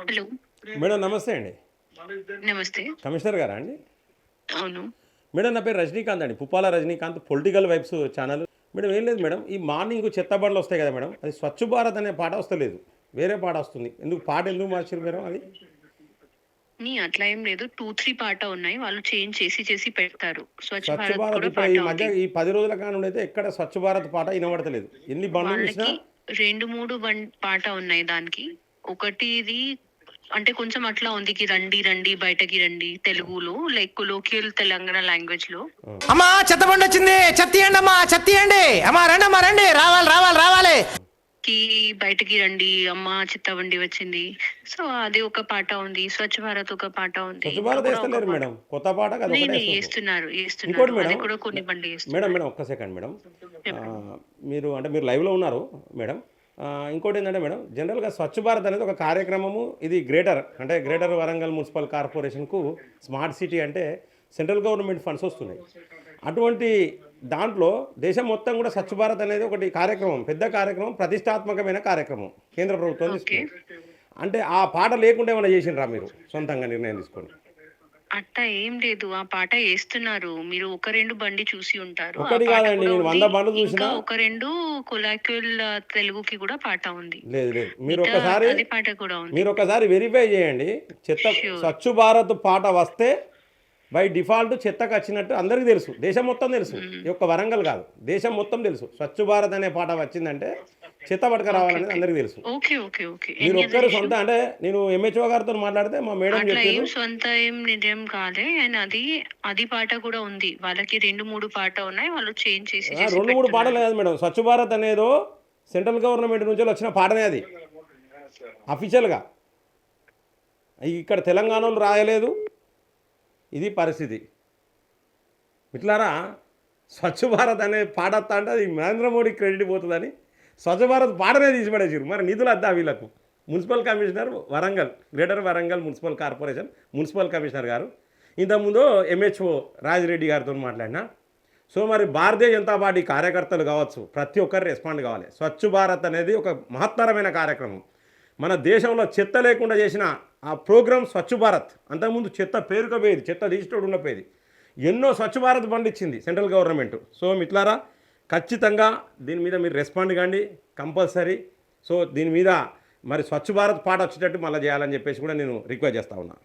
Hello. Madam నమస్తే అండి. నమస్తే. కమిషనర్ గారా అండి? అవును. మేడం నా పేరు రజనీకాంత్ అండి. Puppala Rajinikanth political vibes channel. Madam ఏం లేదు మేడం. ఈ మార్నింగ్ చెత్త బండ్లు వస్తాయి కదా మేడం. అది స్వచ్ఛ భారత్ అనే పాట వస్తలేదు. వేరే పాట వస్తుంది. ఎందుకు పాట ఎందుకు మార్చారు మేడం అది? అట్లా ఏం లేదు. టూ త్రీ పాట ఉన్నాయి. వాళ్ళు చేంజ్ చేసి చేసి పెడతారు. స్వచ్ఛ భారత్ ఈ మధ్య ఈ పది రోజుల కానుండి అయితే ఎక్కడ స్వచ్ఛ భారత్ పాట వినబడతలేదు. ఎన్ని బండ్లు చూసినా రెండు మూడు వన్ పాట ఉన్నాయి దానికి. ఒకటిది అంటే కొంచెం అట్లా ఉంది కి రండి రండి బయటకి రండి తెలుగులో లైక్ కొలోకియల్ తెలంగాణ లాంగ్వేజ్లో అమ్మా చెత్త బండి వచ్చింది. చెత్త అమ్మా చెత్త అమ్మా రండి అమ్మా రండి. రా కి బయటకి రండి అమ్మ చిత్తబండి వచ్చింది. సో అది ఒక పాట ఉంది స్వచ్ఛ భారత్ ఒక పాట ఉంది. మేడం. కొత్త పాట వేస్తున్నారు. అది కూడా కొన్ని బండి మేడం మేడం ఒక్క సెకండ్ మేడం. మీరు అంటే మీరు లైవ్లో ఉన్నారు మేడం. ఇంకోటి ఏంటంటే మేడం జనరల్గా స్వచ్ఛ భారత్ అనేది ఒక కార్యక్రమము. ఇది గ్రేటర్ అంటే గ్రేటర్ వరంగల్ మున్సిపల్ కార్పొరేషన్కు స్మార్ట్ సిటీ అంటే సెంట్రల్ గవర్నమెంట్ ఫండ్స్ వస్తున్నాయి. అటువంటి దాంట్లో దేశం మొత్తం కూడా స్వచ్ఛ భారత్ అనేది ఒకటి కార్యక్రమం పెద్ద కార్యక్రమం ప్రతిష్టాత్మకమైన కార్యక్రమం కేంద్ర ప్రభుత్వం తీసుకుంది. అంటే ఆ పాట లేకుండా ఏమైనా చేసిండ్రా మీరు? సొంతంగా నిర్ణయం తీసుకొని అట్టా ఏం లేదు. ఆ పాట వేస్తున్నారు. మీరు ఒక రెండు బండి చూసి ఉంటారు. ఒకటి కాదండి, నేను. వంద బండ్లు చూసినా. ఒక రెండు కొలాక్యుల్ తెలుగుకి కూడా పాట ఉంది. లేదు లేదు. మీరు అది పాట కూడా ఉంది. మీరు ఒకసారి వెరిఫై చేయండి. చెత్త. స్వచ్ఛ భారత్ పాట వస్తే బై డిఫాల్ట్ చెత్తకు వచ్చినట్టు అందరికీ తెలుసు. దేశం మొత్తం తెలుసు. ఈ యొక్క వరంగల్ కాదు. దేశం మొత్తం తెలుసు. స్వచ్ఛ భారత్ అనే పాట వచ్చిందంటే చెత్త పడక రావాలనేది అందరికీ తెలుసు. Okay okay okay. మీరు ఒక్కరు సొంత అంటే నేను ఎంహెచ్ఓ గారితో మాట్లాడితే మా మేడం ఏం సొంత ఏం నిజం కాలే. అండ్ అది అది పాట కూడా ఉంది. వాళ్ళకి రెండు మూడు పాట ఉన్నాయి. వాళ్ళు చేంజ్ చేసి రెండు మూడు. పాటలు కాదు మేడం. స్వచ్ఛ భారత్ అనేదో సెంట్రల్ గవర్నమెంట్ నుంచి వచ్చిన పాటనే అది. అఫీషియల్గా ఇక్కడ తెలంగాణలో రాయలేదు. ఇది పరిస్థితి. ఇట్లారా స్వచ్ఛ భారత్ అనే పాట వస్తా అంటే అది నరేంద్ర మోడీ క్రెడిట్ పోతుందని స్వచ్ఛ భారత్ పాటనే తీసిపడేసారు మరి నిధులు అద్దా వీళ్ళకు? Municipal commissioner Warangal greater Warangal municipal corporation municipal commissioner గారు. ఇంతకుముందు ఎంహెచ్ఓ రాజిరెడ్డి గారితో మాట్లాడినా సో మరి భారతీయ జనతా పార్టీ కార్యకర్తలు కావచ్చు ప్రతి ఒక్కరు రెస్పాండ్ కావాలి. స్వచ్ఛ భారత్ అనేది ఒక మహత్తరమైన కార్యక్రమం. మన దేశంలో చెత్త లేకుండా చేసిన ఆ ప్రోగ్రామ్ స్వచ్ఛ భారత్. అంతకుముందు చెత్త పేరుకపోయేది చెత్త రిజిస్టర్డ్ ఉండపోయేది. ఎన్నో స్వచ్ఛ భారత్ బండ్ ఇచ్చింది సెంట్రల్ గవర్నమెంట్. సో మిట్లారా ఖచ్చితంగా దీని మీద మీరు రెస్పాండ్ కాండి కంపల్సరీ. సో దీని మీద మరి స్వచ్ఛ భారత్ పాట వచ్చేటట్టు మళ్ళీ చేయాలని చెప్పేసి కూడా నేను రిక్వెస్ట్ చేస్తా ఉన్నా.